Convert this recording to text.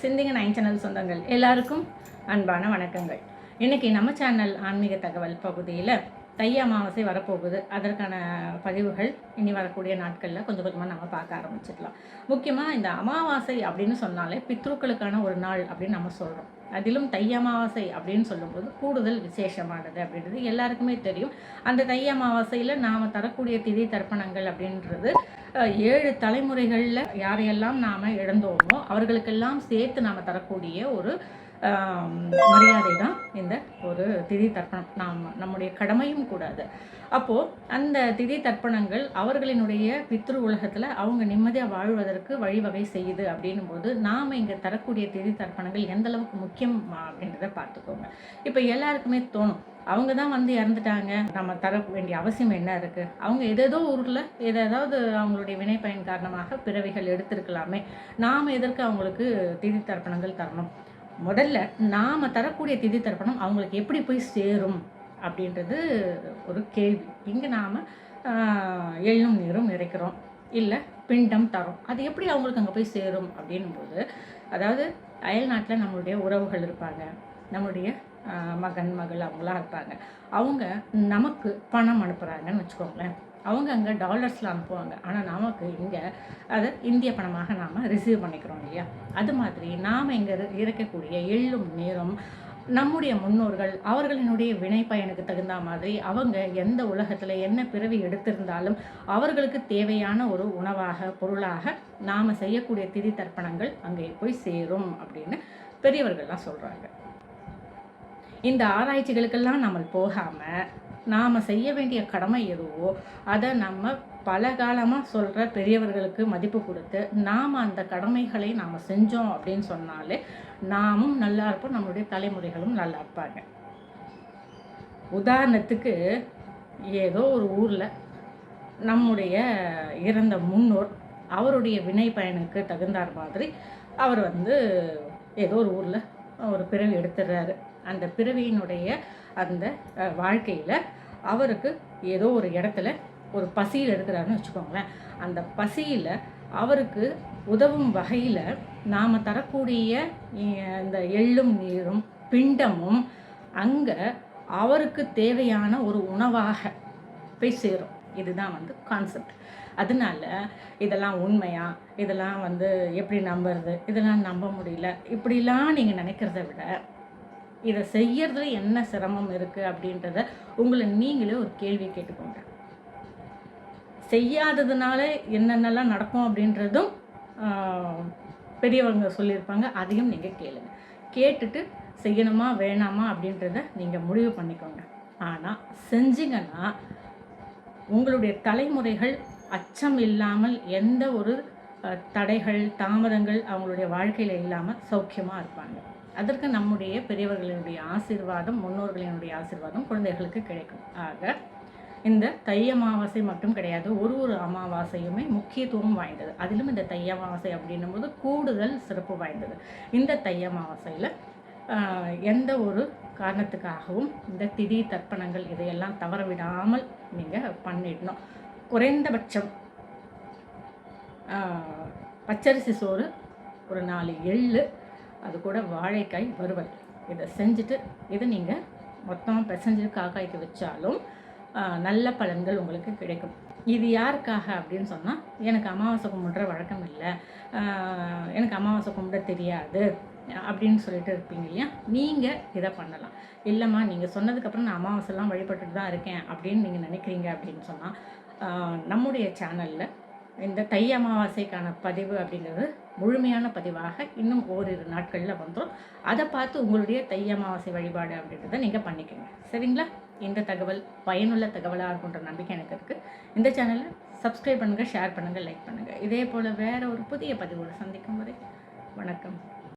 சிந்திங்க nine channel சொந்தங்கள். எல்லாருக்கும் அன்பான வணக்கங்கள். இன்றைக்கி நம்ம சேனல் ஆன்மீக தகவல் பகுதியில் தை அமாவாசை வரப்போகுது. அதற்கான பதிவுகள் இனி வரக்கூடிய நாட்களில் கொஞ்சம் கொஞ்சமாக நம்ம பார்க்க ஆரம்பிச்சிடலாம். முக்கியமாக இந்த அமாவாசை அப்படின்னு சொன்னாலே பித்ருக்களுக்கான ஒரு நாள் அப்படின்னு நம்ம சொல்கிறோம் அதிலும் தை அமாவாசை அப்படின்னு சொல்லும்போது கூடுதல் விசேஷமானது அப்படின்றது எல்லாருக்குமே தெரியும். அந்த தை அமாவாசையில் நாம் தரக்கூடிய திதி தர்ப்பணங்கள் அப்படின்றது ஏழு தலைமுறைகளில் யாரையெல்லாம் நாம் இழந்தோமோ அவர்களுக்கெல்லாம் சேர்த்து நாம் தரக்கூடிய ஒரு மரியாதை தான் இந்த திதி தர்ப்பணம். நாம் நம்முடைய கடமையும் கூடாது. அப்போது அந்த திதி தர்ப்பணங்கள் அவர்களினுடைய பித்ரு உலகத்தில் அவங்க நிம்மதியாக வாழ்வதற்கு வழிவகை செய்யுது அப்படின்னும் போது நாம் இங்கே தரக்கூடிய திதி தர்ப்பணங்கள் எந்த அளவுக்கு முக்கியம் அப்படின்றத பார்த்துக்கோங்க. இப்போ எல்லாருக்குமே தோணும். அவங்க தான் வந்து இறந்துட்டாங்க. நம்ம தர வேண்டிய அவசியம் என்ன இருக்குது அவங்க ஏதேதோ ஊரில் ஏதாவது அவங்களுடைய வினை பயன் காரணமாக பிறவிகள் எடுத்திருக்கலாமே. நாம் எதற்கு அவங்களுக்கு திதி தர்ப்பணங்கள் தரணும்? முதல்ல நாம் தரக்கூடிய திதி தர்ப்பணம் அவங்களுக்கு எப்படி போய் சேரும் அப்படின்றது ஒரு கேள்வி. இங்கே நாம் எள்ளும் நீரும் நிறைக்கிறோம் இல்லை பிண்டம் தரோம். அது எப்படி அவங்களுக்கு அங்கே போய் சேரும் அப்படின்னும்போது அதாவது அயல் நாட்டில் நம்மளுடைய உறவுகள் இருப்பாங்க நம்மளுடைய மகன் மகள் அவங்களாம் இருப்பாங்க. அவங்க நமக்கு பணம் அனுப்புகிறாங்கன்னு வச்சுக்கோங்களேன். அவங்க அங்கே டாலர்ஸில் அனுப்புவாங்க. ஆனால் நமக்கு இங்கே அதை இந்திய பணமாக நாம் ரிசீவ் பண்ணிக்கிறோம் இல்லையா? அது மாதிரி நாம் இங்கே இருக்கக்கூடிய எள்ளும் நீரும் நம்முடைய முன்னோர்கள் அவர்களினுடைய வினை பயனுக்கு தகுந்த மாதிரி அவங்க எந்த உலகத்தில் என்ன பிறவி எடுத்திருந்தாலும் அவர்களுக்கு தேவையான ஒரு உணவாக பொருளாக நாம் செய்யக்கூடிய திதி தர்ப்பணங்கள் அங்கே போய் சேரும் அப்படின்னு பெரியவர்கள்லாம் சொல்கிறாங்க இந்த ஆராய்ச்சிகளுக்கெல்லாம் நம்ம போகாமல் நாம் செய்ய வேண்டிய கடமை எதுவோ அதை நம்ம பல காலமாக சொல்கிற பெரியவர்களுக்கு மதிப்பு கொடுத்து நாம் அந்த கடமைகளை நாம் செஞ்சோம் அப்படின்னு சொன்னாலே நாமும் நல்லா இருப்போம் நம்மளுடைய தலைமுறைகளும் நல்லா இருப்பாங்க. உதாரணத்துக்கு ஏதோ ஒரு ஊரில் நம்முடைய இறந்த முன்னோர் அவருடைய வினை பயனுக்கு தகுந்தார் மாதிரி அவர் வந்து ஏதோ ஒரு ஊரில் ஒரு பிறவி எடுத்துடுறாரு. அந்த பிறவியினுடைய அந்த வாழ்க்கையில் அவருக்கு ஏதோ ஒரு இடத்துல ஒரு பசியில் இருக்கிறாருன்னு வச்சுக்கோங்களேன். அந்த பசியில் அவருக்கு உதவும் வகையில் நாம் தரக்கூடிய இந்த எள்ளும் நீரும் பிண்டமும் அங்கே அவருக்கு தேவையான ஒரு உணவாக போய் சேரும். இதுதான் வந்து கான்செப்ட் அதனால இதெல்லாம் உண்மையா? இதெல்லாம் வந்து எப்படி நம்புறது? இதெல்லாம் நம்ப முடியல? இப்படிலாம் நீங்கள் நினைக்கிறத விட இதை செய்யறதுல என்ன சிரமம் இருக்குது அப்படின்றத உங்களை நீங்களே ஒரு கேள்வி கேட்டுக்கோங்க. செய்யாததுனால என்னென்னலாம் நடக்கும் அப்படின்றதும் பெரியவங்க சொல்லியிருப்பாங்க அதையும் நீங்கள் கேளுங்க. கேட்டுட்டு செய்யணுமா வேணாமா அப்படின்றத நீங்கள் முடிவு பண்ணிக்கோங்க. ஆனால் செஞ்சீங்கன்னா உங்களுடைய தலைமுறைகள் அச்சம் இல்லாமல் எந்த ஒரு தடைகள் தாமதங்கள் அவங்களுடைய வாழ்க்கையில் இல்லாமல் சௌக்கியமாக இருப்பாங்க. அதற்கு நம்முடைய பெரியவர்களினுடைய ஆசீர்வாதம் முன்னோர்களினுடைய ஆசீர்வாதம் குழந்தைகளுக்கு கிடைக்கும். ஆக இந்த தை அமாவாசை மட்டும் கிடையாது ஒரு ஒரு அமாவாசையுமே முக்கியத்துவம் வாய்ந்தது. அதிலும் இந்த தை அமாவாசை அப்படின்னும் போது கூடுதல் சிறப்பு வாய்ந்தது. இந்த தை அமாவாசையில் எந்த ஒரு காரணத்துக்காகவும் இந்த திதி தர்ப்பணங்கள் இதையெல்லாம் தவற விடாமல் நீங்கள் பண்ணிடணும். குறைந்தபட்சம் பச்சரிசி சோறு ஒரு நாலு எள் அது கூட வாழைக்காய் வறுவல். இதை செஞ்சுட்டு இதை நீங்கள் மொத்தமாக பிசைஞ்சு காக்காய்க்கு வச்சாலும் நல்ல பலன்கள் உங்களுக்கு கிடைக்கும். இது யாருக்காக அப்படின்னு சொன்னால் எனக்கு அமாவாசை கும்பிட்ற வழக்கம் இல்லை. எனக்கு அமாவாசை கும்பிட தெரியாது அப்படின்னு சொல்லிட்டு இருப்பீங்க இல்லையா? நீங்கள் இதை பண்ணலாம். இல்லைம்மா நீங்கள் சொன்னதுக்கப்புறம் நான் அமாவாசைலாம் வழிபட்டுட்டு தான் இருக்கேன் அப்படின்னு நீங்கள் நினைக்கிறீங்க அப்படின்னு சொன்னால் நம்முடைய சேனலில் இந்த தை அமாவாசைக்கான பதிவு அப்படிங்கிறது முழுமையான பதிவாக இன்னும் ஓரிரு நாட்களில் வந்துடும் அதை பார்த்து உங்களுடைய தை அமாவாசை வழிபாடு அப்படின்றத நீங்கள் பண்ணிக்கோங்க. சரிங்களா? இந்த தகவல் பயனுள்ள தகவலாக இருக்குன்ற நம்பிக்கை எனக்கு இருக்குது இந்த சேனலை சப்ஸ்கிரைப் பண்ணுங்கள் ஷேர் பண்ணுங்கள் லைக் பண்ணுங்கள் இதே போல் வேறு ஒரு புதிய பதிவோடு சந்திக்கும் வரை வணக்கம்.